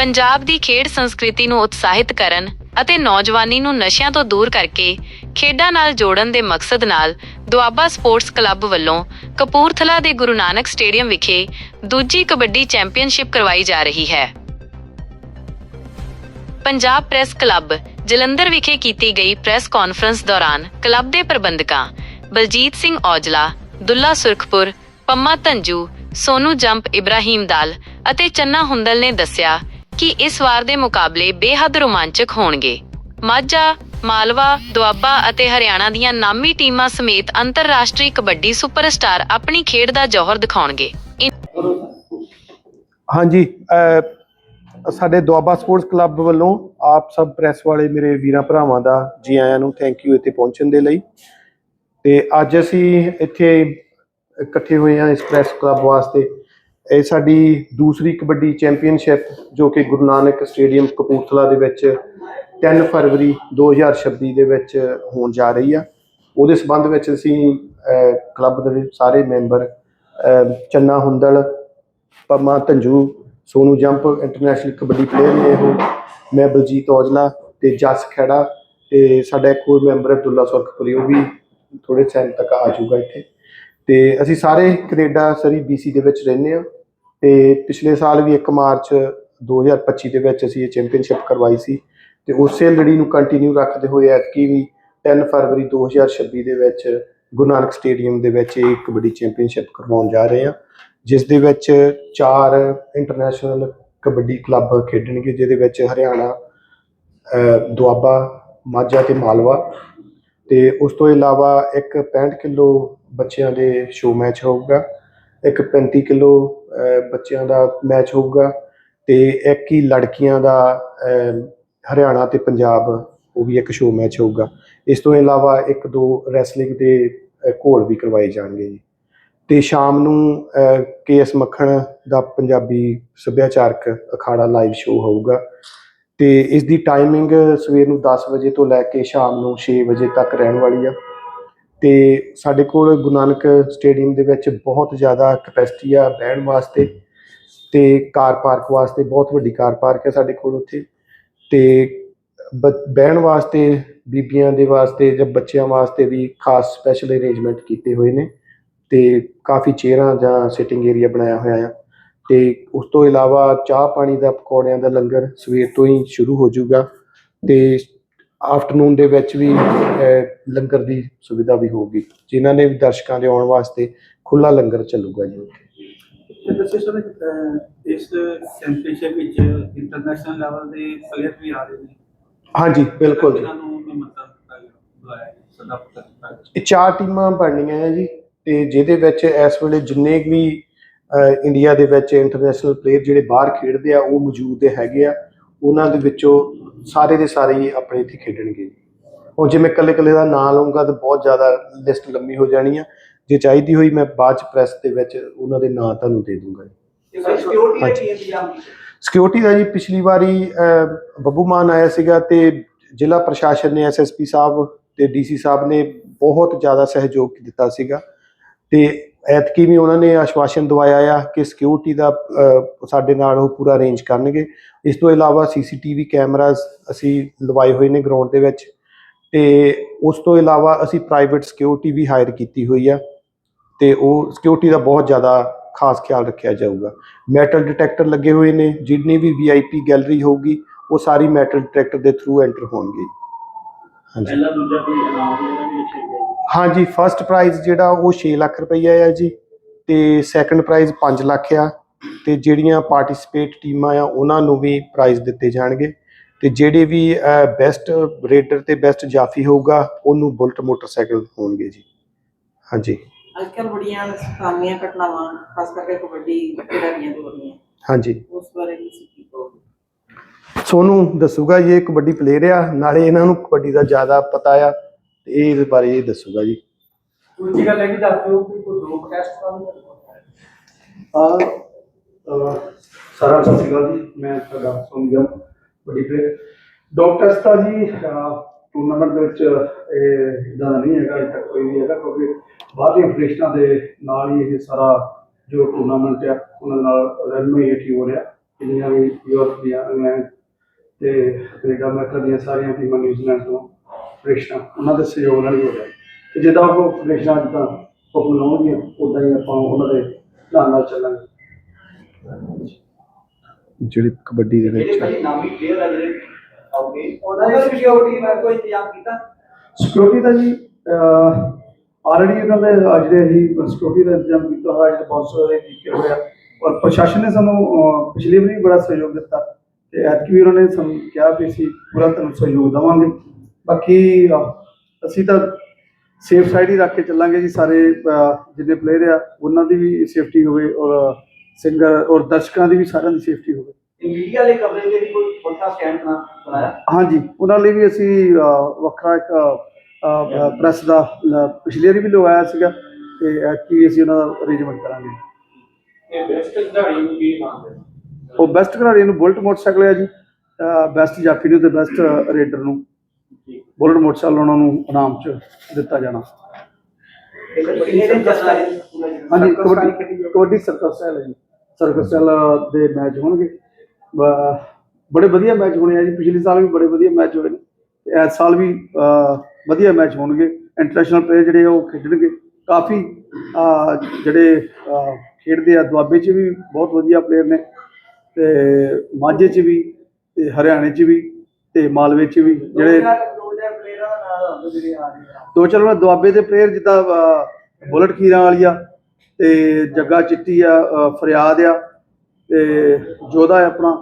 ਪੰਜਾਬ ਦੀ ਖੇਡ ਸੰਸਕ੍ਰਿਤੀ ਨੂੰ ਉਤਸ਼ਾਹਿਤ ਕਰਨ ਅਤੇ ਨੌਜਵਾਨੀ ਨੂੰ ਨਸ਼ਿਆਂ ਤੋਂ ਦੂਰ ਕਰਕੇ ਖੇਡਾਂ ਨਾਲ ਜੋੜਨ ਦੇ ਮਕਸਦ ਨਾਲ ਦੁਆਬਾ ਸਪੋਰਟਸ ਕਲੱਬ ਵੱਲੋਂ ਕਪੂਰਥਲਾ ਦੇ ਗੁਰੂ ਨਾਨਕ ਸਟੇਡੀਅਮ ਵਿਖੇ ਦੂਜੀ ਕਬੱਡੀ ਚੈਂਪੀਅਨਸ਼ਿਪ ਕਰਵਾਈ ਜਾ ਰਹੀ ਹੈ। ਪੰਜਾਬ ਪ੍ਰੈਸ ਕਲੱਬ ਜਲੰਧਰ ਵਿਖੇ ਕੀਤੀ ਗਈ ਪ੍ਰੈਸ ਕਾਨਫਰੰਸ ਦੌਰਾਨ ਕਲੱਬ ਦੇ ਪ੍ਰਬੰਧਕਾਂ ਬਲਜੀਤ ਸਿੰਘ ਔਜਲਾ, ਦੁੱਲਾ ਸੁਰਖਪੁਰ, ਪੰਮਾ ਧੰਜੂ, ਸੋਨੂ ਜੰਪ ਇਬਰਾਹੀਮ ਦਾਲ ਅਤੇ ਚੰਨਾ ਹੁੰਦਲ ਨੇ ਦੱਸਿਆ ਕਿ ਇਸ ਵਾਰ ਦੇ ਮੁਕਾਬਲੇ ਬੇਹੱਦ ਰੋਮਾਂਚਕ ਹੋਣਗੇ। ਮਾਝਾ, ਮਾਲਵਾ, ਦੁਆਬਾ ਅਤੇ ਹਰਿਆਣਾ ਦੀਆਂ ਨਾਮੀ ਟੀਮਾਂ ਸਮੇਤ ਅੰਤਰਰਾਸ਼ਟਰੀ ਕਬੱਡੀ ਸੁਪਰਸਟਾਰ ਆਪਣੀ ਖੇਡ ਦਾ ਜੌਹਰ ਦਿਖਾਉਣਗੇ। ਹਾਂਜੀ ਸਾਡੇ ਦੁਆਬਾ ਸਪੋਰਟਸ ਕਲੱਬ ਵੱਲੋਂ ਆਪ ਸਭ ਪ੍ਰੈਸ ਵਾਲੇ ਮੇਰੇ ਵੀਰਾਂ ਭਰਾਵਾਂ ਦਾ ਜੀ ਆਇਆਂ ਨੂੰ ਥੈਂਕ ਯੂ ਇੱਥੇ ਪਹੁੰਚਣ ਦੇ ਲਈ। ਤੇ ਅੱਜ ਅਸੀਂ ਇੱਥੇ ਇਕੱਠੇ ਹੋਏ ਹਾਂ ਇਸ ਪ੍ਰੈਸ ਕਲੱਬ ਵਾਸਤੇ। ਇਹ ਸਾਡੀ ਦੂਸਰੀ ਕਬੱਡੀ ਚੈਂਪੀਅਨਸ਼ਿਪ ਜੋ ਕਿ ਗੁਰੂ ਨਾਨਕ ਸਟੇਡੀਅਮ ਕਪੂਰਥਲਾ ਦੇ ਵਿੱਚ 3 ਫਰਵਰੀ 2026 ਦੇ ਵਿੱਚ ਹੋਣ ਜਾ ਰਹੀ ਆ। ਉਹਦੇ ਸਬੰਧ ਵਿੱਚ ਅਸੀਂ ਕਲੱਬ ਦੇ ਸਾਰੇ member Channa Hundal Parma Dhanju, Sonu Jump, international kabaddi player ਨੇ ਉਹ, ਮੈਂ ਬਲਜੀਤ ਔਜਲਾ ਤੇ ਜਸ ਖੇੜਾ ਤੇ ਸਾਡਾ ਇੱਕ ਹੋਰ ਮੈਂਬਰ ਅਬਦੁੱਲਾ ਸੁਰਖਪੁਰੀ, ਉਹ ਵੀ ਥੋੜੇ ਟਾਈਮ ਤੱਕ ਆ ਜਾਊਗਾ ਇੱਥੇ। ਤੇ ਅਸੀਂ ਸਾਰੇ ਕੈਨੇਡਾ, ਸਰੀ BC ਦੇ ਵਿੱਚ ਰਹਿੰਦੇ ਆ ਤੇ ਪਿਛਲੇ ਸਾਲ ਵੀ 1 ਮਾਰਚ 2025 ਦੇ ਵਿੱਚ ਅਸੀਂ ਇਹ ਚੈਂਪੀਅਨਸ਼ਿਪ ਕਰਵਾਈ ਸੀ ਤੇ ਉਸੇ ਲੜੀ ਨੂੰ ਕੰਟੀਨਿਊ ਰੱਖਦੇ ਹੋਏ ਐਤਕੀ ਵੀ 3 ਫਰਵਰੀ 2026 ਦੇ ਵਿੱਚ ਗੁਰੂ ਨਾਨਕ ਸਟੇਡੀਅਮ ਦੇ ਵਿੱਚ ਇਹ ਕਬੱਡੀ ਚੈਂਪੀਅਨਸ਼ਿਪ ਕਰਵਾਉਣ ਜਾ ਰਹੇ ਹਾਂ, ਜਿਸ ਦੇ ਵਿੱਚ ਚਾਰ ਇੰਟਰਨੈਸ਼ਨਲ ਕਬੱਡੀ ਕਲੱਬ ਖੇਡਣਗੇ, ਜਿਹਦੇ ਵਿੱਚ ਹਰਿਆਣਾ ਦੁਆਬਾ, ਮਾਝਾ ਤੇ ਮਾਲਵਾ ਤੇ ਉਸ ਤੋਂ ਇਲਾਵਾ ਇੱਕ 65 ਕਿਲੋ ਬੱਚਿਆਂ ਦੇ ਸ਼ੋ ਮੈਚ ਹੋਊਗਾ। ਇੱਕ 35 ਕਿਲੋ ਬੱਚਿਆਂ ਦਾ ਮੈਚ ਹੋਊਗਾ ਤੇ ਇੱਕ ਹੀ ਲੜਕੀਆਂ ਦਾ ਹਰਿਆਣਾ ਤੇ ਪੰਜਾਬ, ਉਹ ਵੀ ਇੱਕ ਸ਼ੋਅ ਮੈਚ ਹੋਊਗਾ। ਇਸ ਤੋਂ ਇਲਾਵਾ ਇੱਕ ਦੋ ਰੈਸਲਿੰਗ ਦੇ ਘੋਲ ਵੀ ਕਰਵਾਏ ਜਾਣਗੇ ਜੀ। ਤੇ ਸ਼ਾਮ ਨੂੰ ਕੇਐਸ ਮੱਖਣ ਦਾ ਪੰਜਾਬੀ ਸੱਭਿਆਚਾਰਕ ਅਖਾੜਾ ਲਾਈਵ ਸ਼ੋਅ ਹੋਊਗਾ। ਤੇ ਇਸ ਦੀ ਟਾਈਮਿੰਗ ਸਵੇਰ ਨੂੰ 10 ਵਜੇ ਤੋਂ ਲੈ ਕੇ ਸ਼ਾਮ ਨੂੰ 6 ਵਜੇ ਤੱਕ ਰਹਿਣ ਵਾਲੀ ਆ। ਤੇ ਸਾਡੇ ਕੋਲ ਗੁਰੂ ਨਾਨਕ ਸਟੇਡੀਅਮ ਦੇ ਵਿੱਚ ਬਹੁਤ ਜ਼ਿਆਦਾ ਕਪੈਸਿਟੀ ਆ ਬਹਿਣ ਵਾਸਤੇ ਤੇ ਕਾਰ ਪਾਰਕ ਵਾਸਤੇ, ਬਹੁਤ ਵੱਡੀ ਕਾਰ ਪਾਰਕ ਹੈ ਸਾਡੇ ਕੋਲ ਉੱਥੇ ਤੇ ਬਹਿਣ ਵਾਸਤੇ, ਬੀਬੀਆਂ ਦੇ ਵਾਸਤੇ ਜਾਂ ਬੱਚਿਆਂ ਵਾਸਤੇ ਵੀ ਖਾਸ ਸਪੈਸ਼ਲ ਅਰੇਂਜਮੈਂਟ ਕੀਤੇ ਹੋਏ ਨੇ ਤੇ ਕਾਫੀ ਚੇਅਰਾਂ ਜਾਂ ਸਿਟਿੰਗ ਏਰੀਆ ਬਣਾਇਆ ਹੋਇਆ ਆ ਤੇ ਉਸ ਤੋਂ ਇਲਾਵਾ ਚਾਹ ਪਾਣੀ ਦਾ ਪਕੌੜਿਆਂ ਦਾ ਲੰਗਰ ਸਵੇਰ ਤੋਂ ਹੀ ਸ਼ੁਰੂ ਹੋ ਜਾਊਗਾ ਤੇ ਆਫਟਰਨੂਨ ਦੇ ਵਿੱਚ ਵੀ ਲੰਗਰ ਦੀ ਸੁਵਿਧਾ ਵੀ ਹੋਊਗੀ। ਜਿਨ੍ਹਾਂ ਨੇ ਵੀ ਦਰਸ਼ਕਾਂ ਦੇ ਆਉਣ ਵਾਸਤੇ ਖੁੱਲਾ ਲੰਗਰ ਚੱਲੂਗਾ ਜੀ ਤੇ ਸਰ ਇਸ ਚੈਂਪੀਅਨਸ਼ਿਪ ਵਿੱਚ ਇੰਟਰਨੈਸ਼ਨਲ ਲੈਵਲ ਦੇ ਪਲੇਅਰ ਵੀ ਆ ਰਹੇ ਨੇ। ਹਾਂਜੀ ਬਿਲਕੁਲ। ਜੀ। ਇਹ ਚਾਰ ਟੀਮਾਂ ਬਣਨੀਆਂ ਹੈ ਜੀ ਤੇ ਜਿਹਦੇ ਵਿੱਚ ਇਸ ਵੇਲੇ ਜਿੰਨੇ ਵੀ ਇੰਡੀਆ ਦੇ ਵਿੱਚ ਇੰਟਰਨੈਸ਼ਨਲ ਪਲੇਅਰ ਜਿਹੜੇ ਬਾਹਰ ਖੇਡਦੇ ਆ ਉਹ ਮੌਜੂਦ ਹੈਗੇ ਆ। ਉਹਨਾਂ ਦੇ ਵਿੱਚੋਂ ਸਾਰੇ ਦੇ ਸਾਰੇ ਹੀ ਆਪਣੇ ਇੱਥੇ ਖੇਡਣਗੇ। ਹੁਣ ਜੇ ਮੈਂ ਇਕੱਲੇ ਇਕੱਲੇ ਦਾ ਨਾਂ ਲਵਾਂਗਾ ਤਾਂ ਬਹੁਤ ਜ਼ਿਆਦਾ ਲਿਸਟ ਲੰਮੀ ਹੋ ਜਾਣੀ ਆ। ਜੇ ਚਾਹੀਦੀ ਹੋਈ ਮੈਂ ਬਾਅਦ ਚ ਪ੍ਰੈਸ ਦੇ ਵਿੱਚ ਉਹਨਾਂ ਦੇ ਨਾਂ ਤੁਹਾਨੂੰ ਦੇ ਦੂੰਗਾ ਜੀ। ਸਿਕਿਉਰਿਟੀ। ਦਾ ਕੀ ਇੰਤਜ਼ਾਮ ਸਿਕਿਉਰਿਟੀ ਦਾ ਜੀ ਪਿਛਲੀ ਵਾਰੀ ਬੱਬੂ ਮਾਨ ਆਇਆ ਸੀਗਾ ਤੇ ਜ਼ਿਲ੍ਹਾ ਪ੍ਰਸ਼ਾਸਨ ਨੇ ਐਸਐਸਪੀ ਸਾਹਿਬ ਤੇ ਡੀਸੀ ਸਾਹਿਬ ਨੇ ਬਹੁਤ ਜ਼ਿਆਦਾ ਸਹਿਯੋਗ ਦਿੱਤਾ ਸੀਗਾ। ਤੇ ਐਤਕੀ ਵੀ ਉਹਨਾਂ ਨੇ ਆਸ਼ਵਾਸਨ ਦਵਾਇਆ ਆ ਕਿ ਸਿਕਿਉਰਿਟੀ ਦਾ ਸਾਡੇ ਨਾਲ ਉਹ ਪੂਰਾ ਅਰੇਂਜ ਕਰਨਗੇ। ਇਸ ਤੋਂ ਇਲਾਵਾ ਸੀਸੀਟੀਵੀ ਕੈਮਰਾਜ਼ ਅਸੀਂ ਲਵਾਏ ਹੋਏ ਨੇ ਗਰਾਊਂਡ ਦੇ ਵਿੱਚ ਤੇ ਉਸ ਤੋਂ ਇਲਾਵਾ ਅਸੀਂ ਪ੍ਰਾਈਵੇਟ ਸਿਕਿਉਰਿਟੀ ਵੀ ਹਾਇਰ ਕੀਤੀ ਹੋਈ ਆ ਤੇ ਉਹ ਸਿਕਿਉਰਿਟੀ ਦਾ ਬਹੁਤ ਜ਼ਿਆਦਾ ਖਾਸ ਖਿਆਲ ਰੱਖਿਆ ਜਾਊਗਾ। ਮੈਟਲ ਡਿਟੈਕਟਰ ਲੱਗੇ ਹੋਏ ਨੇ, ਜਿੰਨੀ ਵੀ ਵੀਆਈਪੀ ਗੈਲਰੀ ਹੋਊਗੀ, ਉਹ ਸਾਰੀ ਮੈਟਲ ਡਿਟੈਕਟਰ ਦੇ ਥਰੂ ਐਂਟਰ ਹੋਣਗੇ। ਹਾਂਜੀ। ਪਹਿਲਾ ਦੂਜਾ ਕੋਈ ਇਨਾਮ ਹਾਂਜੀ ਫਰਸਟ ਪ੍ਰਾਈਜ਼ ਜਿਹੜਾ ਉਹ 6 ਲੱਖ ਰੁਪਈਆ ਹੈ ਜੀ ਤੇ ਸੈਕੰਡ ਪ੍ਰਾਈਜ਼ 5 ਲੱਖ ਆ ਤੇ ਜਿਹੜੀਆਂ ਪਾਰਟਿਸਿਪੇਟ ਟੀਮਾਂ ਆ ਉਹਨਾਂ ਨੂੰ ਵੀ ਪ੍ਰਾਈਜ਼ ਦਿੱਤੇ ਜਾਣਗੇ ਤੇ ਜਿਹੜੇ ਵੀ ਬੈਸਟ ਰੇਡਰ ਤੇ ਬੈਸਟ ਜਾਫੀ ਹੋਊਗਾ ਉਹਨੂੰ ਬੁਲਟ ਮੋਟਰਸਾਈਕਲ ਹੋਣਗੇ ਜੀ। ਹਾਂਜੀ। ਅੱਜ ਕੱਲ੍ਹ ਬੜੀਆਂ ਸਾਮੀਆਂ ਘਟਨਾਵਾਂ ਖਾਸ ਕਰਕੇ ਕਬੱਡੀ ਖਿਡਾਰੀਆਂ ਤੋਂ ਰਹੀਆਂ ਹਾਂਜੀ। ਉਸ ਬਾਰੇ ਵੀ ਤੁਸੀਂ ਕੀ ਸੋਨੂੰ ਦੱਸੂਗਾ ਇਹ ਕਬੱਡੀ ਪਲੇਅਰ ਆ ਨਾਲੇ ਇਹਨਾਂ ਨੂੰ ਕਬੱਡੀ ਦਾ ਜ਼ਿਆਦਾ ਪਤਾ ਆ। ਇਹ ਇਹਦੇ ਬਾਰੇ ਇਹ ਦੱਸੂਗਾ ਜੀ। ਦੂਜੀ ਗੱਲ ਇਹ ਵੀ ਦੱਸ ਦਿਓ ਕਿ ਕੋਈ ਦਾ ਵੀ ਅਹ ਸਾਰਾ ਸਤਿ ਸ਼੍ਰੀ ਅਕਾਲ ਜੀ। ਮੈਂ ਤੁਹਾਡਾ ਸੋਨਿਆ ਬੜੀ ਪਲੇਅਰ ਡਾਕਟਰਸ ਤਾਂ ਜੀ ਟੂਰਨਾਮੈਂਟ ਦੇ ਵਿੱਚ ਇਹ ਇਦਾਂ ਦਾ ਨਹੀਂ ਹੈਗਾ ਅਜੇ ਤੱਕ ਕੋਈ ਵੀ ਹੈਗਾ ਕਿਉਂਕਿ ਬਾਹਰਲੀਆਂ ਫੈਡਰੇਸ਼ਨਾਂ ਦੇ ਨਾਲ ਹੀ ਇਹ ਸਾਰਾ ਜੋ ਟੂਰਨਾਮੈਂਟ ਆ ਉਹਨਾਂ ਦੇ ਨਾਲ ਰਲਮੇ ਹੀ ਠੀਕ ਹੋ ਰਿਹਾ। ਜਿੰਨੀਆਂ ਵੀ ਯੂਰਪ ਦੀਆਂ ਇੰਗਲੈਂਡ ਤੇ ਕੈਨੇਡਾ ਅਮਰੀਕਾ ਦੀਆਂ ਸਾਰੀਆਂ ਟੀਮਾਂ ਨਿਊਜ਼ੀਲੈਂਡ ਤੋਂ। ਫੈਡਰੇਸ਼ਨਾਂ ਉਹਨਾਂ ਦੇ ਸਹਿਯੋਗ ਨਾਲ ਹੀ ਹੋ ਰਿਹਾ ਤੇ ਜਿੱਦਾਂ ਉਹ ਫੈਡਰੇਸ਼ਨਾਂ ਜਿੱਦਾਂ ਹੁਕਮ ਲਾਉਣਗੀਆਂ ਉਦਾਂ ਹੀ ਆਪਾਂ ਉਹਨਾਂ ਦੇ ਨਾਲ ਨਾਲ ਚੱਲਾਂਗੇ। ਜਿਹੜੀ ਕਬੱਡੀ ਦੇ ਜਿਹੜੇ ਵਿੱਚ ਭਾਈ ਨਾਮੀ ਪਲੇਅਰ ਆ ਜਿਹੜੇ ਆਉਗੇ ਉਹਨਾਂ ਦੇ ਸਿਕਿਉਰਿਟੀ ਮੈਂ ਕੋਈ ਇੰਤਜ਼ਾਮ ਕੀਤਾ। ਸਿਕਿਉਰਿਟੀ ਦਾ ਜੀ ਆਲਰੇਡੀ ਇਹਨਾਂ ਦੇ ਜਿਹੜੇ ਅਸੀਂ ਸਿਕਿਉਰਿਟੀ ਦਾ ਇੰਤਜ਼ਾਮ ਕੀਤਾ ਹੋਇਆ ਜਿਹੜੇ ਬਾਉਂਸਰ ਦੇ ਕੀਤੇ ਹੋਇਆ ਔਰ ਪ੍ਰਸ਼ਾਸਨ ਨੇ ਸਾਨੂੰ ਪਿਛਲੀ ਵਾਰੀ ਵੀ ਬੜਾ ਸਹਿਯੋਗ ਦਿੱਤਾ। ਤੇ ਐਤਕੀ ਵੀ ਉਹਨਾਂ ਨੇ ਸਾਨੂੰ ਕਿਹਾ ਵੀ ਅਸੀਂ ਪੂਰਾ ਤੁਹਾਨੂੰ ਸਹਿਯੋਗ ਦੇਵਾਂਗੇ। ਬਾਕੀ ਅਸੀਂ ਤਾਂ ਸੇਫ ਸਾਈਡ ਹੀ ਰੱਖ ਕੇ ਚੱਲਾਂਗੇ ਜੀ ਸਾਰੇ ਜਿੰਨੇ ਪਲੇਅਰ ਆ ਉਹਨਾਂ ਦੀ ਵੀ ਸੇਫਟੀ ਹੋਵੇ ਔਰ ਸਿੰਗਰ ਔਰ ਦਰਸ਼ਕਾਂ ਦੀ ਵੀ ਸਾਰਿਆਂ ਦੀ ਸੇਫਟੀ ਹੋਵੇ। ਮੀਡੀਆ ਦੇ ਕਵਰੇਜ ਲਈ ਵੀ ਕੋਈ ਵੱਖਰਾ ਸਟੈਂਡ ਬਣਾ ਬਣਾਇਆ? ਹਾਂਜੀ ਉਹਨਾਂ ਲਈ ਵੀ ਅਸੀਂ ਵੱਖਰਾ ਇੱਕ ਪ੍ਰੈਸ ਦਾ ਪਿਛਲੀ ਵਾਰੀ ਵੀ ਲਗਾਇਆ ਸੀਗਾ ਤੇ ਐਤਕੀ ਅਸੀਂ ਉਹਨਾਂ ਦਾ ਅਰੇਂਜਮੈਂਟ ਕਰਾਂਗੇ। ਇਹ ਬੈਸਟ ਖਿਡਾਰੀ ਨੂੰ ਕੀ ਮੰਨਦੇ ਉਹ ਬੈਸਟ ਖਿਡਾਰੀ ਨੂੰ ਬੁਲਟ ਮੋਟਰਸਾਈਕਲ ਹੈ ਜੀ ਬੈਸਟ ਜਾਫੀ ਨੂੰ ਤੇ ਬੈਸਟ ਰੇਡਰ ਨੂੰ। ਬੁਲਟ ਮੋਟਰਸਾਈਕਲ ਉਹਨਾਂ ਨੂੰ ਇਨਾਮ ਚ ਦਿੱਤਾ ਜਾਣਾ। ਹਾਂਜੀ ਕਬੱਡੀ ਕਬੱਡੀ ਸਰਕਸ ਹੈ ਜੀ ਸਰਕਸ ਸਟਾਈਲ ਦੇ ਮੈਚ ਹੋਣਗੇ। ਬੜੇ ਵਧੀਆ ਮੈਚ ਹੋਣੇ ਆ ਜੀ। ਪਿਛਲੇ ਸਾਲ ਵੀ ਬੜੇ ਵਧੀਆ ਮੈਚ ਹੋਏ ਨੇ। ਤੇ ਇਸ ਸਾਲ ਵੀ ਵਧੀਆ ਮੈਚ ਹੋਣਗੇ। ਇੰਟਰਨੈਸ਼ਨਲ ਪਲੇਅਰ ਜਿਹੜੇ ਉਹ ਖੇਡਣਗੇ। ਕਾਫੀ ਜਿਹੜੇ ਖੇਡਦੇ ਆ ਦੁਆਬੇ 'ਚ ਵੀ ਬਹੁਤ ਵਧੀਆ ਪਲੇਅਰ ਨੇ। ਤੇ ਮਾਝੇ 'ਚ ਵੀ ਤੇ ਹਰਿਆਣੇ 'ਚ ਵੀ। ਤੇ ਮਾਲਵੇ 'ਚ ਵੀ ਜਿਹੜੇ ਦੋ ਹਜ਼ਾਰ ਪਲੇਅਰਾਂ ਦਾ ਨਾਮ ਦੱਸੋ ਜਿਹੜੇ ਆ ਰਹੇ ਆ ਦੋ ਚਾਰ ਉਹਨਾਂ ਦੁਆਬੇ ਦੇ ਪਲੇਅਰ ਜਿੱਦਾਂ ਬੁਲਟ ਖੀਰਾਂ ਵਾਲੀ ਆ ਤੇ ਜੱਗਾ ਚਿੱਟੀ ਆ ਫਰਿਆਦ ਆ ਤੇ ਜੋਧਾ ਆਪਣਾ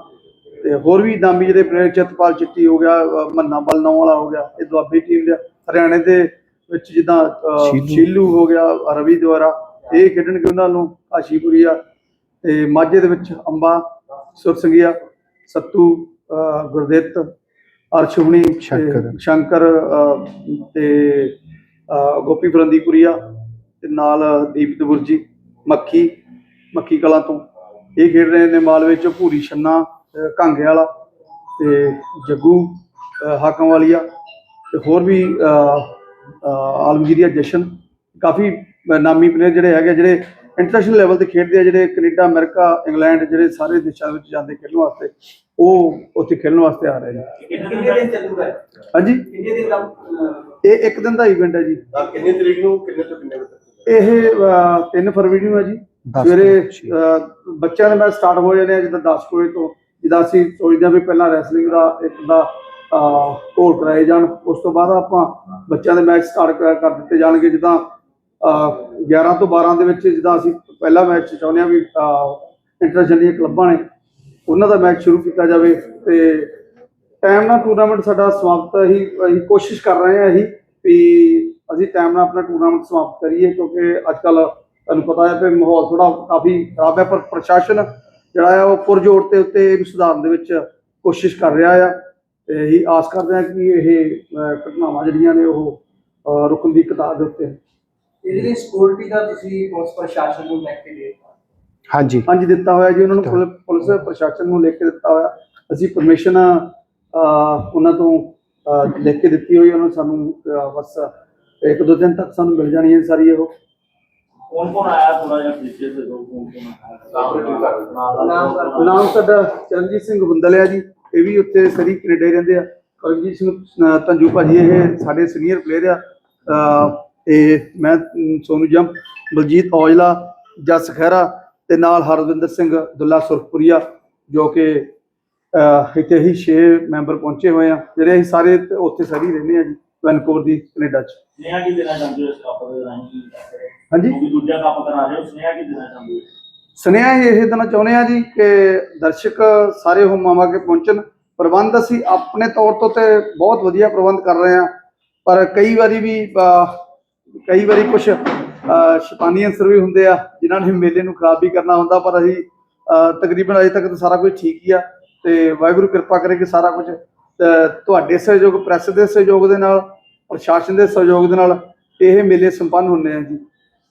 ਤੇ ਹੋਰ ਵੀ ਨਾਮੀ ਜਿਹੜੇ ਪਲੇਅਰ ਚਤਪਾਲ ਚਿੱਟੀ ਹੋ ਗਿਆ ਮੰਨਾ ਬਲਨੋਂ ਵਾਲਾ ਹੋ ਗਿਆ ਇਹ ਦੁਆਬੇ ਟੀਮ ਦੇ। ਹਰਿਆਣੇ ਦੇ ਵਿੱਚ ਜਿੱਦਾਂ ਸ਼ੀਲੂ। ਸ਼ੀਲੂ ਹੋ ਗਿਆ ਰਵੀ ਦੁਆਰਾ ਇਹ ਖੇਡਣਗੇ ਉਹਨਾਂ ਨੂੰ ਆਸ਼ੀਪੁਰੀ ਆ ਤੇ ਮਾਝੇ ਦੇ ਵਿੱਚ ਅੰਬਾ ਸੁਰਸੰਗੀਆ ਸੱਤੂ ਅਹ, ਗੁਰਦਿੱਤ ਅਰਸ਼ ਹੁਣੀ ਤੇ ਸ਼ੰਕਰ। ਸ਼ੰਕਰ ਅਹ, ਤੇ ਅਹ, ਗੋਪੀ ਫਰੰਦੀਪੁਰੀਆ ਤੇ ਨਾਲ ਦੀਪ ਦਬੁਰਜੀ ਮੱਖੀ ਮੱਖੀ ਕਲਾਂ ਤੋਂ। ਇਹ ਖੇਡ ਰਹੇ ਨੇ ਮਾਲਵੇ ਚ ਭੂਰੀ ਛੰਨਾ ਅਹ, ਕਾਂਗੇ ਵਾਲਾ ਤੇ ਜੱਗੂ ਅਹ, ਹਾਕਮ ਵਾਲੀਆ ਤੇ ਹੋਰ ਵੀ ਅਹ, ਅਹ, ਆਲਮਗੀਰੀਆ ਜਸ਼ਨ। ਕਾਫੀ ਨਾਮੀ ਪਲੇਅਰ ਜਿਹੜੇ ਹੈਗੇ ਜਿਹੜੇ ਇੰਟਰਨੈਸ਼ਨਲ ਲੈਵਲ ਤੇ ਖੇਡਦੇ ਆ ਜਿਹੜੇ ਕੈਨੇਡਾ ਅਮਰੀਕਾ ਇੰਗਲੈਂਡ ਜਿਹੜੇ ਸਾਰੇ ਦੇਸ਼ਾਂ ਵਿੱਚ ਜਾਂਦੇ ਖੇਡਣ ਵਾਸਤੇ। ਉਹ ਉੱਥੇ ਖੇਡਣ ਵਾਸਤੇ ਆ ਰਹੇ ਨੇ। ਕਿੰਨੇ ਦਿਨ ਚੱਲੂਗਾ? ਹਾਂਜੀ। ਕਿੰਨੇ ਦਿਨ ਦਾ ਇਹ ਇੱਕ ਦਿਨ ਦਾ ਇਵੈਂਟ ਹੈ ਜੀ। ਕਿੰਨੀ ਤਰੀਕ ਨੂੰ ਕਿੰਨੇ ਤੋਂ ਕਿੰਨੇ ਵਜੇ ਤੱਕ? ਇਹ 3 ਫਰਵਰੀ ਨੂੰ ਹੈ ਜੀ। ਸਵੇਰੇ ਬੱਚਿਆਂ ਦੇ ਮੈਚ ਸਟਾਰਟ ਹੋ ਜਾਣੇ ਆ ਜਿੱਦਾਂ 10 ਕੁ ਵਜੇ ਤੋਂ। ਜਿੱਦਾਂ ਅਸੀਂ ਸੋਚਦੇ ਹਾਂ ਵੀ ਪਹਿਲਾਂ ਰੈਸਲਿੰਗ ਦਾ ਇੱਕ ਦਾ ਕੋਲ ਕਰਾਏ ਜਾਣ। ਉਸ ਤੋਂ ਬਾਅਦ ਆਪਾਂ ਬੱਚਿਆਂ ਦੇ ਮੈਚ ਸਟਾਰਟ ਕਰ ਦਿੱਤੇ ਜਾਣਗੇ। ਜਿੱਦਾਂ ਅਹ, 11 ਤੋਂ 12 ਦੇ ਵਿੱਚ ਜਿੱਦਾਂ ਅਸੀਂ ਪਹਿਲਾ ਮੈਚ ਚਾਹੁੰਦੇ ਹਾਂ ਵੀ ਇੰਟਰਨੈਸ਼ਨਲ ਕਲੱਬਾਂ ਨੇ। ਉਹਨਾਂ ਦਾ ਮੈਚ ਸ਼ੁਰੂ ਕੀਤਾ ਜਾਵੇ ਤੇ ਟਾਈਮ ਨਾਲ ਟੂਰਨਾਮੈਂਟ ਸਾਡਾ ਸਮਾਪਤ ਹੀ, ਅਸੀਂ ਕੋਸ਼ਿਸ਼ ਕਰ ਰਹੇ ਹਾਂ ਅਸੀਂ ਵੀ ਅਸੀਂ ਟਾਈਮ ਨਾਲ ਆਪਣਾ ਟੂਰਨਾਮੈਂਟ ਸਮਾਪਤ ਕਰੀਏ ਕਿਉਂਕਿ ਅੱਜ ਕੱਲ ਤੁਹਾਨੂੰ ਪਤਾ ਹੈ ਕਿ ਮਾਹੌਲ ਥੋੜਾ ਕਾਫੀ ਖਰਾਬ ਹੈ, ਪਰ ਪ੍ਰਸ਼ਾਸਨ ਜਿਹੜਾ ਆ ਉਹ ਪੁਰਜੋਰ ਤੇ ਉੱਤੇ ਇਹਨੂੰ ਸੁਧਾਰਨ ਦੇ ਵਿੱਚ ਕੋਸ਼ਿਸ਼ ਕਰ ਰਿਹਾ ਆ ਤੇ ਅਸੀਂ ਆਸ ਕਰਦੇ ਹਾਂ ਕਿ ਇਹ ਘਟਨਾਵਾਂ ਜਿਹੜੀਆਂ ਨੇ ਉਹ ਰੁਕਣ ਦੀ ਕਤਾਰ ਦੇ ਉੱਤੇ ਇਹਦੇ ਲਈ ਸਿਕਿਉਰਿਟੀ ਦਾ ਤੁਸੀਂ ਪੁਲਿਸ ਪ੍ਰਸ਼ਾਸਨ ਨੂੰ ਲੈ ਕੇ ਦੇ ਹਾਂਜੀ। ਹਾਂਜੀ ਦਿੱਤਾ ਹੋਇਆ ਜੀ ਉਹਨਾਂ ਨੂੰ ਪੁਲ- ਪੁਲਿਸ ਪ੍ਰਸ਼ਾਸਨ ਨੂੰ ਲਿਖ ਕੇ ਦਿੱਤਾ ਹੋਇਆ। ਅਸੀਂ ਪਰਮਿਸ਼ਨ ਉਹਨਾਂ ਤੋਂ ਲਿਖ ਕੇ ਦਿੱਤੀ ਹੋਈ ਉਹਨਾਂ ਨੂੰ ਸਾਨੂੰ ਬਸ ਇੱਕ ਦੋ ਦਿਨ ਤੱਕ ਸਾਨੂੰ ਮਿਲ ਜਾਣੀ ਹੈ ਸਾਰੀ ਉਹ। ਕੌਣ ਕੌਣ ਆਇਆ ਨਾਮ ਸਾਡਾ ਚਰਨਜੀਤ ਸਿੰਘ ਬੰਦਲ ਆ ਜੀ ਇਹ ਵੀ ਉੱਥੇ ਸਰੀ ਕੈਨੇਡਾ ਰਹਿੰਦੇ ਆ। ਕਰਮਜੀਤ ਸਿੰਘ ਅਹ, ਧੰਜੂ ਭਾਜੀ ਇਹ ਸਾਡੇ ਸੀਨੀਅਰ ਪਲੇਅਰ ਆ। ਇਹ ਮੈਂ ਅਮ, ਸੋਨੂ ਜੰਮ ਬਲਜੀਤ ਔਜਲਾ ਜਸ ਖਹਿਰਾ ਤੇ ਨਾਲ ਹਰਵਿੰਦਰ ਸਿੰਘ ਦੁੱਲਾ ਸੁਰਪੁਰੀਆ ਜੋ ਕਿ ਇੱਥੇ ਹੀ 6 ਮੈਂਬਰ ਪਹੁੰਚੇ ਹੋਏ ਆ ਜਿਹੜੇ ਅਸੀਂ ਸਾਰੇ ਉੱਥੇ ਸਾਰੀ ਰਹਿੰਦੇ ਆ ਜੀ ਵੈਨਕੂਵਰ ਦੀ ਕੈਨੇਡਾ ਚ। ਸੁਨੇਹਾ ਕੀ ਦੇਣਾ ਚਾਹੁੰਦੇ ਹੋ ਇਸ ਕੱਪ ਦੇ ਰਾਹੀਂ? ਹਾਂਜੀ? ਦੂਜਾ ਕੱਪ ਕਰਾ ਰਹੇ ਹੋ ਕੀ ਦੇਣਾ ਚਾਹੁੰਦੇ ਹੋ? ਸੁਨੇਹਾ ਇਹ ਦੇਣਾ ਚਾਹੁੰਦੇ ਆ ਜੀ ਕਿ ਦਰਸ਼ਕ ਸਾਰੇ ਹੁਮਾਵਾ ਕੇ ਪਹੁੰਚਣ। ਪ੍ਰਬੰਧ ਅਸੀਂ ਆਪਣੇ ਤੌਰ ਤੋਂ ਤੇ ਬਹੁਤ ਵਧੀਆ ਪ੍ਰਬੰਧ ਕਰ ਰਹੇ ਆ ਪਰ ਕਈ ਵਾਰੀ ਵੀ ਕਈ ਵਾਰੀ ਕੁਝ ਸ਼ੈਤਾਨੀ ਅੰਸਰ ਵੀ ਹੁੰਦੇ ਆ ਜਿਨ੍ਹਾਂ ਨੇ ਮੇਲੇ ਨੂੰ ਖਰਾਬ ਵੀ ਕਰਨਾ ਹੁੰਦਾ ਪਰ ਅਸੀਂ ਤਕਰੀਬਨ ਅਜੇ ਤੱਕ ਤਾਂ ਸਾਰਾ ਕੁਝ ਠੀਕ ਹੀ ਆ ਤੇ ਵਾਹਿਗੁਰੂ ਕਿਰਪਾ ਕਰੇ ਕਿ ਸਾਰਾ ਕੁਝ ਤੁਹਾਡੇ ਸਹਿਯੋਗ ਪ੍ਰੈਸ ਦੇ ਸਹਿਯੋਗ ਦੇ ਨਾਲ ਪ੍ਰਸ਼ਾਸਨ ਦੇ ਸਹਿਯੋਗ ਦੇ ਨਾਲ ਇਹ ਮੇਲੇ ਸੰਪੰਨ ਹੁੰਦੇ ਆ ਜੀ।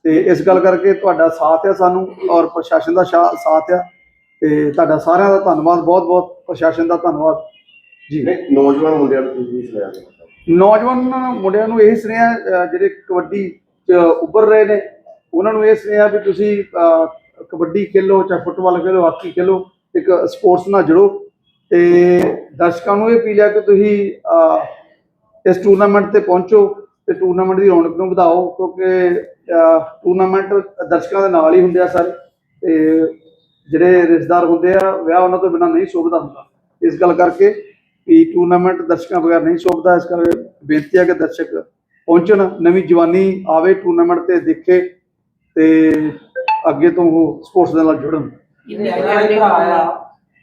ਤੇ ਇਸ ਗੱਲ ਕਰਕੇ ਤੁਹਾਡਾ ਸਾਥ ਹੈ ਸਾਨੂੰ ਔਰ ਪ੍ਰਸ਼ਾਸਨ ਦਾ ਸਾਥ ਆ ਤੇ ਤੁਹਾਡਾ ਸਾਰਿਆਂ ਦਾ ਧੰਨਵਾਦ ਬਹੁਤ ਬਹੁਤ ਪ੍ਰਸ਼ਾਸਨ ਦਾ ਧੰਨਵਾਦ। ਜੀ। ਨੌਜਵਾਨ ਮੁੰਡਿਆਂ ਨੂੰ ਨੌਜਵਾਨ ਮੁੰਡਿਆਂ ਨੂੰ ਇਹ ਸੁਨੇਹਾ ਜਿਹੜੇ ਕਬੱਡੀ ਉੱਭਰ ਰਹੇ ਨੇ। ਉਹਨਾਂ ਨੂੰ ਇਹ ਸੁਨੇਹਾ ਵੀ ਤੁਸੀਂ ਕਬੱਡੀ ਖੇਲੋ ਚਾਹੇ ਫੁੱਟਬਾਲ ਖੇਲੋ, ਹਾਕੀ ਖੇਲੋ, ਇੱਕ ਸਪੋਰਟਸ ਨਾਲ ਜੁੜੋ। ਤੇ ਦਰਸ਼ਕਾਂ ਨੂੰ ਇਹ ਅਪੀਲ ਹੈ ਕਿ ਤੁਸੀਂ ਇਸ ਟੂਰਨਾਮੈਂਟ ਤੇ ਪਹੁੰਚੋ ਤੇ ਟੂਰਨਾਮੈਂਟ ਦੀ ਰੌਣਕ ਨੂੰ ਵਧਾਓ, ਕਿਉਂਕਿ ਟੂਰਨਾਮੈਂਟ ਦਰਸ਼ਕਾਂ ਦੇ ਨਾਲ ਹੀ ਹੁੰਦੇ ਆ ਸਾਰੇ। ਤੇ ਜਿਹੜੇ ਰਿਸ਼ਤੇਦਾਰ ਹੁੰਦੇ ਆ, ਵਿਆਹ ਉਹਨਾਂ ਤੋਂ ਬਿਨਾਂ ਨਹੀਂ ਸ਼ੋਭਦਾ ਹੁੰਦਾ। ਇਸ ਗੱਲ ਕਰਕੇ ਵੀ ਟੂਰਨਾਮੈਂਟ ਦਰਸ਼ਕਾਂ ਬਗੈਰ ਨਹੀਂ ਸ਼ੋਭਦਾ। ਇਸ ਕਰਕੇ ਬੇਨਤੀ ਹੈ ਕਿ ਦਰਸ਼ਕ ਪਹੁੰਚਣ ਨਵੀਂ ਜਵਾਨੀ ਆਵੇ ਟੂਰਨਾਮੈਂਟ ਤੇ ਦੇਖੇ ਤੇ ਅੱਗੇ ਤੋਂ ਉਹ ਸਪੋਰਟਸ ਦੇ ਨਾਲ ਜੁੜਨ। ਕਿੰਨੀ ਕੁ gathering ਆਇਆ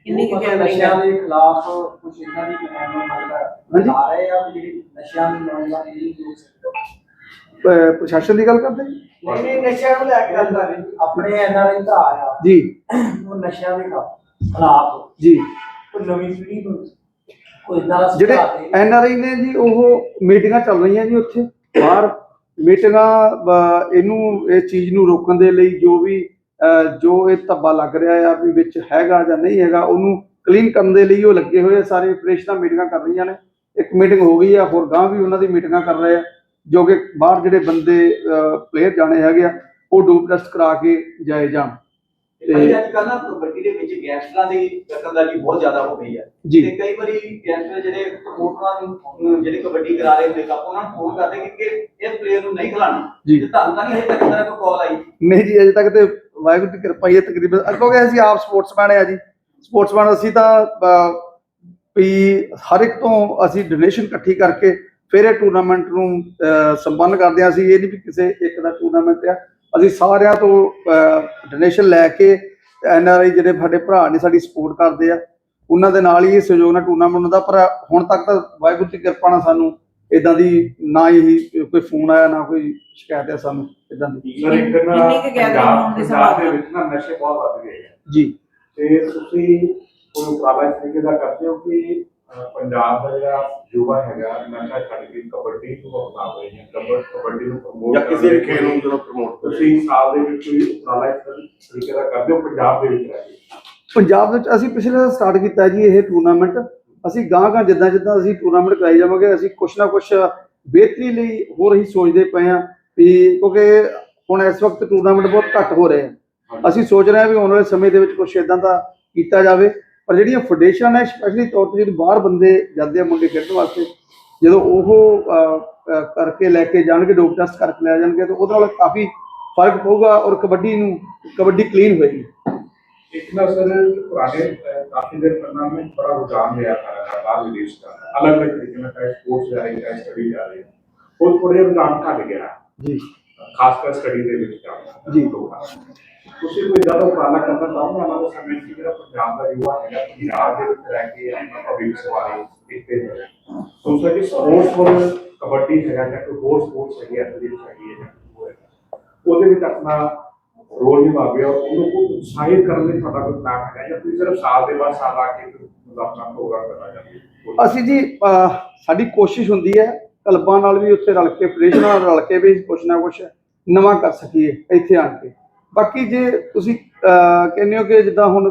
ਕਿੰਨੀ ਕੁ gathering ਨਸ਼ਿਆਂ ਆ? ਦੇ ਖਿਲਾਫ ਕੁਝ ਇਹਨਾਂ ਦੀ ਕਾਨੂੰਨ ਹਾਂਜੀ। ਮੰਗ ਆ ਰਹੇ ਆ ਵੀ ਜਿਹੜੀ ਨਸ਼ਿਆਂ ਦੀ ਨੌਜਵਾਨ ਜਿਹੜੀ ਲੋਕ ਅਹ ਪ੍ਰਸ਼ਾਸਨ ਦੀ ਗੱਲ ਕਰਦੇ? ਨਹੀਂ ਨਹੀਂ ਨਸ਼ਿਆਂ ਨੂੰ ਲੈ ਕੇ ਗੱਲ ਕਰ ਰਹੀ ਆਪਣੇ ਐਨਆਰਆਈ ਭਰਾ ਆ ਜੀ। ਉਹ ਨਸ਼ਿਆਂ ਦੇ ਖਿਲਾਫ ਜੀ। ਕੋਈ ਨਵੀਂ ਪੀੜ੍ਹੀ ਨੂੰ ਜਿਹੜੇ ਐਨ ਆਰ ਆਈ ਨੇ ਜੀ ਉਹ ਮੀਟਿੰਗਾਂ ਚੱਲ ਰਹੀਆਂ ਜੀ ਉੱਥੇ। ਬਾਹਰ ਮੀਟਿੰਗਾਂ ਇਹਨੂੰ ਇਸ ਚੀਜ਼ ਨੂੰ ਰੋਕਣ ਦੇ ਲਈ ਜੋ ਵੀ ਜੋ ਇਹ ਧੱਬਾ ਲੱਗ ਰਿਹਾ ਆ ਵੀ ਵਿੱਚ ਹੈਗਾ ਜਾਂ ਨਹੀਂ ਹੈਗਾ, ਉਹਨੂੰ ਕਲੀਨ ਕਰਨ ਦੇ ਲਈ ਉਹ ਲੱਗੇ ਹੋਏ ਆ, ਸਾਰੇ ਆਪਰੇਸ਼ਨਾਂ ਮੀਟਿੰਗਾਂ ਕਰ ਰਹੀਆਂ ਨੇ। ਇੱਕ ਮੀਟਿੰਗ ਹੋ ਗਈ ਆ, ਹੋਰ ਗਾਂ ਵੀ ਉਹਨਾਂ ਦੀ ਮੀਟਿੰਗਾਂ ਕਰ ਰਹੇ ਆ, ਜੋ ਕਿ ਬਾਹਰ ਜਿਹੜੇ ਬੰਦੇ ਪਲੇਅਰ ਜਾਣੇ ਹੈਗੇ ਆ, ਉਹ ਡੋਪ ਟੈਸਟ ਕਰਾ ਕੇ ਜਾਏ ਜਾਣ ਤੇ ਅੱਜ ਕੱਲ੍ਹ ਨਾ ਕਬੱਡੀ ਦੇ ਵਿੱਚ ਗੈਂਗਸਟਰਾਂ ਦੀ ਦਖਲਅੰਦਾਜ਼ੀ ਬਹੁਤ ਜ਼ਿਆਦਾ ਹੋ ਗਈ ਹੈ। ਜੀ। ਤੇ ਕਈ ਵਾਰੀ ਗੈਂਗਸਟਰ ਜਿਹੜੇ ਪ੍ਰਮੋਟਰਾਂ ਨੂੰ ਜਿਹੜੇ ਕਬੱਡੀ ਕਰਾ ਰਹੇ ਹੁੰਦੇ ਕੱਪ ਉਹਨਾਂ ਨੂੰ ਫੋਨ ਕਰਦੇ ਕਿ ਕਿ ਇਸ ਪਲੇਅਰ ਨੂੰ ਨਹੀਂ ਖਿਲਾਣਾ। ਜੀ। ਤੇ ਤੁਹਾਨੂੰ ਤਾਂ ਨਹੀਂ ਹਜੇ ਤੱਕ ਤਰ੍ਹਾਂ ਕੋਈ ਕਾਲ ਆਈ। ਨਹੀਂ ਜੀ ਅਜੇ ਤੱਕ ਤੇ ਵਾਹਿਗੁਰੂ ਦੀ ਕਿਰਪਾ ਹੀ ਹੈ ਤਕਰੀਬਨ। ਕਿਉਂਕਿ ਅਸੀਂ ਆਪ ਸਪੋਰਟਸਮੈਨ ਆ ਜੀ। ਸਪੋਰਟਸਮੈਨ ਅਸੀਂ ਤਾਂ ਅਹ, ਵੀ ਹਰ ਇੱਕ ਤੋਂ ਅਸੀਂ ਡੋਨੇਸ਼ਨ ਇਕੱਠੀ ਕਰਕੇ ਫਿਰ ਇਹ ਟੂਰਨਾਮੈਂਟ ਨੂੰ ਅਹ, ਸੰਪੰਨ ਕਰਦੇ ਹਾਂ। ਅਸੀਂ ਇਹ ਨਹੀਂ ਵੀ ਕਿਸੇ ਇੱਕ ਦਾ ਟੂਰਨਾਮੈਂਟ ਆ। ਅਸੀਂ ਸਾਰਿਆਂ ਤੋਂ ਡੋਨੇਸ਼ਨ ਲੈ ਕੇ ਐਨ ਆਰ ਆਈ ਜਿਹੜੇ ਸਾਡੇ ਭਰਾ ਨੇ ਸਾਡੀ ਸਪੋਰਟ ਕਰਦੇ ਆ। ਉਹਨਾਂ ਦੇ ਨਾਲ ਹੀ ਇਹ ਸਹਿਯੋਗ ਨਾਲ ਟੂਰਨਾਮੈਂਟ ਹੁੰਦਾ ਪਰ ਹੁਣ ਤੱਕ ਤਾਂ ਵਾਹਿਗੁਰੂ ਦੀ ਕਿਰਪਾ ਨਾਲ ਸਾਨੂੰ ਇਦਾਂ ਦੀ ਨਾ ਹੀ ਕੋਈ ਫੋਨ ਆਇਆ ਨਾ ਕੋਈ ਸ਼ਿਕਾਇਤ ਹੈ ਸਾਨੂੰ ਇਦਾਂ ਦੀ। ਸਰ, ਇੱਕ ਨਾ ਪੰਜਾਬ ਦੇ? ਵਿੱਚ? ਨਾ ਨਸ਼ੇ ਬਹੁਤ ਵੱਧ ਗਏ ਆ। ਜੀ। ਤੇ ਤੁਸੀਂ ਕੋਈ ਇਸ ਤਰੀਕੇ ਦਾ ਕਰਦੇ ਹੋ ਕਿ ਪੰਜਾਬ ਦਾ ਜਿਹੜਾ ਯੁਵਾ ਹੈਗਾ ਨਸ਼ਾ ਛੱਡ ਕੇ ਕਬੱਡੀ ਨੂੰ ਅਪਣਾ ਰਹੇ ਨੇ ਕਬੱਡੀ ਕਬੱਡੀ ਨੂੰ ਪ੍ਰਮੋਟ ਜਾਂ ਕਿਸੇ ਵੀ ਖੇਡ ਨੂੰ ਜਦੋਂ ਪ੍ਰਮੋਟ ਤੁਸੀਂ ਸਾਲ ਦੇ ਵਿੱਚ ਕੋਈ ਉਪਰਾਲਾ ਇਸ ਤਰੀਕੇ ਦਾ ਕਰਦੇ ਹੋ ਪੰਜਾਬ ਦੇ ਵਿੱਚ ਰਹਿ ਕੇ? ਪੰਜਾਬ ਵਿੱਚ ਅਸੀਂ ਪਿਛਲੇ ਸਾਲ ਸਟਾਰਟ ਕੀਤਾ ਜੀ ਇਹ ਟੂਰਨਾਮੈਂਟ ਅਸੀਂ ਗਾਂ ਗਾਂ ਜਿੱਦਾਂ ਜਿੱਦਾਂ ਅਸੀਂ ਟੂਰਨਾਮੈਂਟ ਕਰਾਈ ਜਾਵਾਂਗੇ ਅਸੀਂ ਕੁਛ ਨਾ ਕੁਛ ਬਿਹਤਰੀ ਲਈ ਹੋਰ ਹੀ ਸੋਚਦੇ ਪਏ ਹਾਂ ਵੀ ਕਿਉਂਕਿ ਹੁਣ ਇਸ ਵਕਤ ਟੂਰਨਾਮੈਂਟ ਬਹੁਤ ਘੱਟ ਹੋ ਰਹੇ ਆ ਅਸੀਂ ਸੋਚ ਰਹੇ ਹਾਂ ਵੀ ਆਉਣ ਵਾਲੇ ਸਮੇਂ ਦੇ ਵਿੱਚ ਕੁਛ ਇਦਾਂ ਦਾ ਕੀਤਾ ਜਾਵੇ। ਪਰ ਜਿਹੜੀਆਂ ਫਾਊਂਡੇਸ਼ਨ ਹੈ ਸਪੈਸ਼ਲੀ ਤੌਰ ਤੇ ਜਦੋਂ ਬਾਹਰ ਬੰਦੇ ਜਾਂਦੇ ਆ ਮੁੰਡੇ ਖੇਡਣ ਵਾਸਤੇ ਜਦੋਂ ਉਹ ਕਰਕੇ ਲੈ ਕੇ ਜਾਣਗੇ ਡੋਪ ਟੈਸਟ ਕਰਕੇ ਲੈ ਜਾਣਗੇ ਤਾਂ ਉਹਦੇ ਨਾਲ ਕਾਫੀ ਫ਼ਰਕ ਪਊਗਾ ਔਰ ਕਬੱਡੀ ਨੂੰ ਕਬੱਡੀ ਕਲੀਨ ਹੋਏਗੀ। ਇੱਕ ਨਾ ਸਰ ਪੁਰਾਣੇ ਕਾਫੀ ਦੇਰ ਪਹਿਲਾਂ ਮੈਂ ਬੜਾ ਰੁਝਾਨ ਲਿਆ था ਬਾਹਰ ਵਿਦੇਸ਼ ਦਾ। ਅਲੱਗ ਅਲੱਗ ਤਰੀਕੇ ਨਾਲ ਚਾਹੇ ਸਪੋਰਟਸ ਜਾ ਰਹੀ ਚਾਹੇ ਸਟੱਡੀ ਜਾ ਰਹੀ। ਉਹ ਥੋੜੇ ਰੁਝਾਨ ਘਟ ਗਿਆ। ਜੀ। ਖਾਸ ਕਰ ਸਟੱਡੀ ਦੇ ਵਿੱਚ ਜੀ। ਤੁਸੀਂ ਕੋਈ ਜ਼ਿਆਦਾ ਉਪਰਾਲਾ ਕਰਨਾ ਚਾਹੁੰਦੇ ਹੋ ਉਹਨਾਂ ਸਮੇਂ ਕਿ ਜਿਹੜਾ ਪੰਜਾਬ ਦਾ ਯੁਵਾ ਹੈਗਾ, ਪੰਜਾਬ ਦੇ ਵਿੱਚ ਰਹਿ ਕੇ ਆਪਣਾ ਭਵਿੱਖ ਸਵਾਰੇ ਇੱਥੇ ਹੈ ਸੋਚਿਆ ਕਿ ਸਪੋਰਟਸ ਕੋਲ ਕਬੱਡੀ ਹੈਗਾ ਜਾਂ ਕੋਈ ਹੋਰ ਸਪੋਰਟਸ ਹੈਗੀ ਐਥਲੀਟਿਕਸ ਹੈਗੀ ਹੈ ਉਹਦੇ ਵਿੱਚ ਆਪਣਾ ਰੋਲ ਨਿਭਾਵੇ ਔਰ ਉਹਨੂੰ ਕੋਈ ਉਤਸ਼ਾਹਿਤ ਕਰਨ ਲਈ ਤੁਹਾਡਾ ਕੋਈ ਪਲਾਨ ਹੈਗਾ ਜਾਂ ਤੁਸੀਂ ਸਿਰਫ ਸਾਲ ਦੇ ਬਾਅਦ ਸਾਲ ਆ ਕੇ ਮਤਲਬ ਆਪਣਾ ਪ੍ਰੋਗਰਾਮ ਕਰਨਾ ਚਾਹੁੰਦੇ ਅਸੀਂ ਜੀ ਸਾਡੀ ਕੋਸ਼ਿਸ਼ ਹੁੰਦੀ ਹੈ, ਕਲਬਾਂ ਨਾਲ ਵੀ ਉੱਥੇ ਰਲ ਕੇ ਆਪਰੇਸ਼ਨ ਨਾਲ ਰਲ ਕੇ ਵੀ ਕੁਛ ਨਾ ਕੁਛ ਨਵਾਂ ਕਰ ਸਕੀਏ, ਇੱਥੇ ਆਣ ਕੇ। ਬਾਕੀ ਜੇ ਤੁਸੀਂ ਕਹਿੰਦੇ ਹੋ ਕਿ ਜਿੱਦਾਂ ਹੁਣ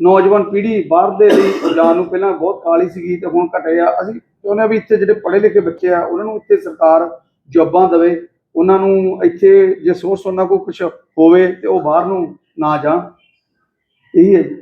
ਨੌਜਵਾਨ ਪੀੜ੍ਹੀ ਬਾਹਰ ਦੇ ਲਈ ਜਾਣ ਨੂੰ ਪਹਿਲਾਂ ਬਹੁਤ ਕਾਲੀ ਸੀਗੀ ਤੇ ਹੁਣ ਘਟੇ ਆ, ਅਸੀਂ ਚਾਹੁੰਦੇ ਹਾਂ ਵੀ ਇੱਥੇ ਜਿਹੜੇ ਪੜ੍ਹੇ ਲਿਖੇ ਬੱਚੇ ਆ, ਉਹਨਾਂ ਨੂੰ ਇੱਥੇ ਸਰਕਾਰ ਜੌਬਾਂ ਦੇਵੇ, ਉਹਨਾਂ ਨੂੰ ਇੱਥੇ ਜੇ ਸੋਰਸ ਉਹਨਾਂ ਕੋਲ ਕੁਝ ਹੋਵੇ ਤੇ ਉਹ ਬਾਹਰ ਨੂੰ ਨਾ ਜਾਣ। ਇਹੀ ਹੈ ਜੀ।